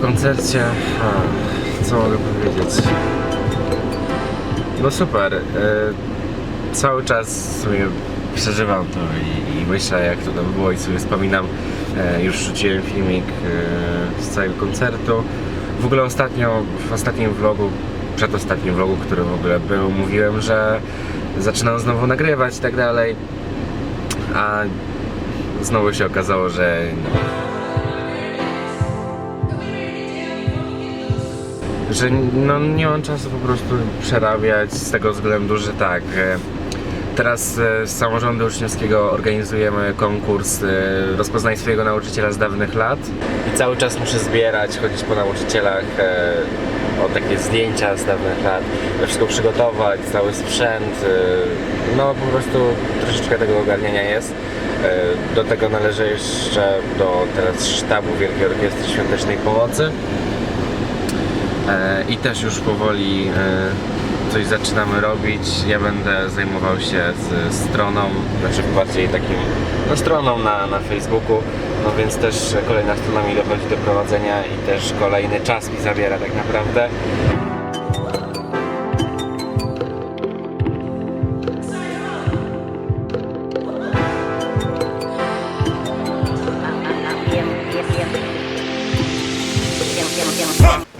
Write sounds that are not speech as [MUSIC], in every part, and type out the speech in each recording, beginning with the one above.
koncercie, a, co mogę powiedzieć? No super. E, cały czas sobie przeżywam to i, i myślę jak to tam było i sobie wspominam. E, już rzuciłem filmik e, z całego koncertu. W ogóle ostatnio, w ostatnim vlogu, przedostatnim vlogu, który w ogóle był, mówiłem, że zaczynam znowu nagrywać i tak dalej. A znowu się okazało, że że no, nie mam czasu po prostu przerabiać z tego względu, że tak. e, Teraz e, z samorządu uczniowskiego organizujemy konkurs e, Rozpoznaj swojego nauczyciela z dawnych lat i cały czas muszę zbierać, chodzić po nauczycielach o takie zdjęcia z dawnych lat, wszystko przygotować, cały sprzęt, no po prostu troszeczkę tego ogarniania jest. Do tego należy jeszcze do teraz sztabu Wielkiej Orkiestry Świątecznej Pomocy. E, i też już powoli e, coś zaczynamy robić. Ja będę zajmował się z stroną, znaczy bardziej takim no, stroną na, na Facebooku, no więc też kolejna strona mi dochodzi do prowadzenia i też kolejny czas mi zabiera tak naprawdę.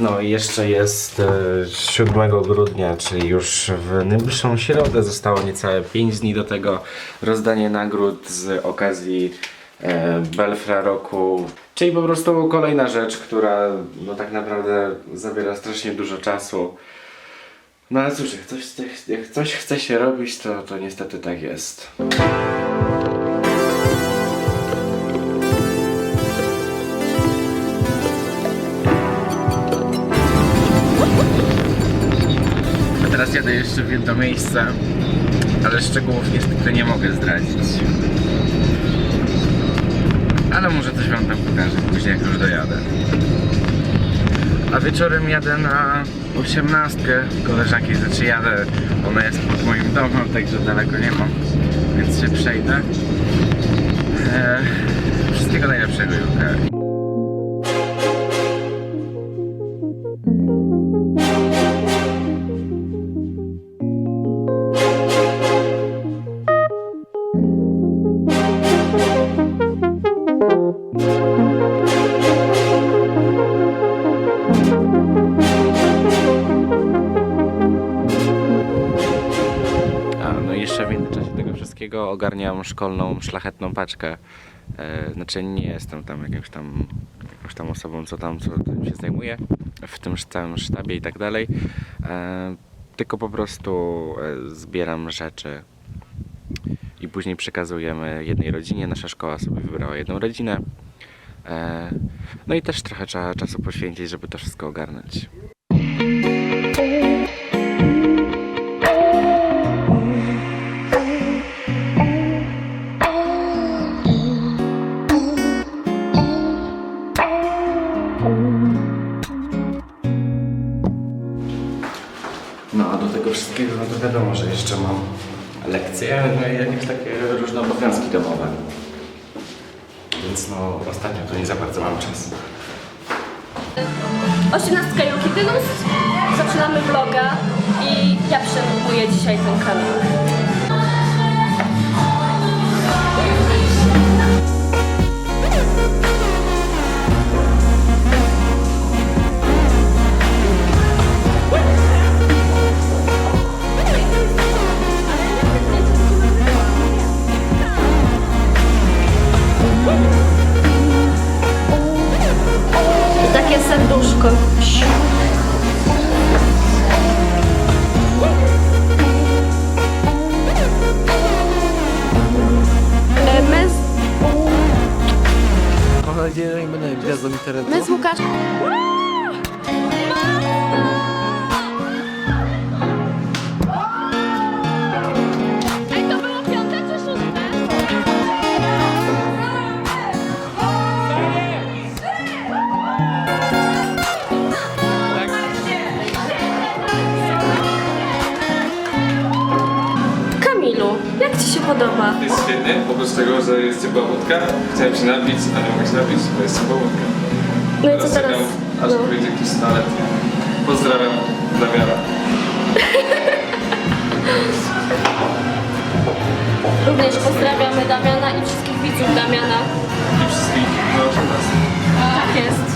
No i jeszcze jest e, 7 grudnia, czyli już w najbliższą środę zostało niecałe 5 dni do tego rozdanie nagród z okazji e, Belfra roku. Czyli po prostu kolejna rzecz, która no tak naprawdę zabiera strasznie dużo czasu. No ale cóż, jak coś, jak coś chce się robić, to, to niestety tak jest. Jeszcze w jedno miejsce, ale szczegółów niestety nie mogę zdradzić. Ale może coś wam tam pokażę później, jak już dojadę. A wieczorem jadę na osiemnastkę koleżanki, znaczy jadę, ona jest pod moim domem, także daleko nie mam, więc się przejdę. Eee, wszystkiego najlepszego, Julka. Wszystkiego ogarniam szkolną, szlachetną paczkę. E, znaczy nie jestem tam jakimś tam jakąś tam osobą, co tam co się zajmuje w tym całym sztabie i tak dalej. E, tylko po prostu e, zbieram rzeczy i później przekazujemy jednej rodzinie. Nasza szkoła sobie wybrała jedną rodzinę. E, no i też trochę trzeba czasu poświęcić, żeby to wszystko ogarnąć. No a do tego wszystkiego, no to wiadomo, że jeszcze mam lekcje, no i jakieś takie różne obowiązki domowe. Więc no ostatnio to nie za bardzo mam czas. Osiemnastka Julki Dynus, zaczynamy vloga i ja przejmuję dzisiaj ten kanał. E, My z, Mam nadzieję, że nie będę gwiazdą internetu. my z Łukaszem... podoba. Jest świetny, oprócz tego, że jest ciepła wódka. Chciałem się napić, a nie mogę się napić, bo jest ciepła wódka. No i co teraz? Czekam, aż no. ktoś na. Pozdrawiam, Damiara. [LAUGHS] Również pozdrawiamy Damiana i wszystkich widzów Damiana. I wszystkich, no, Tak jest.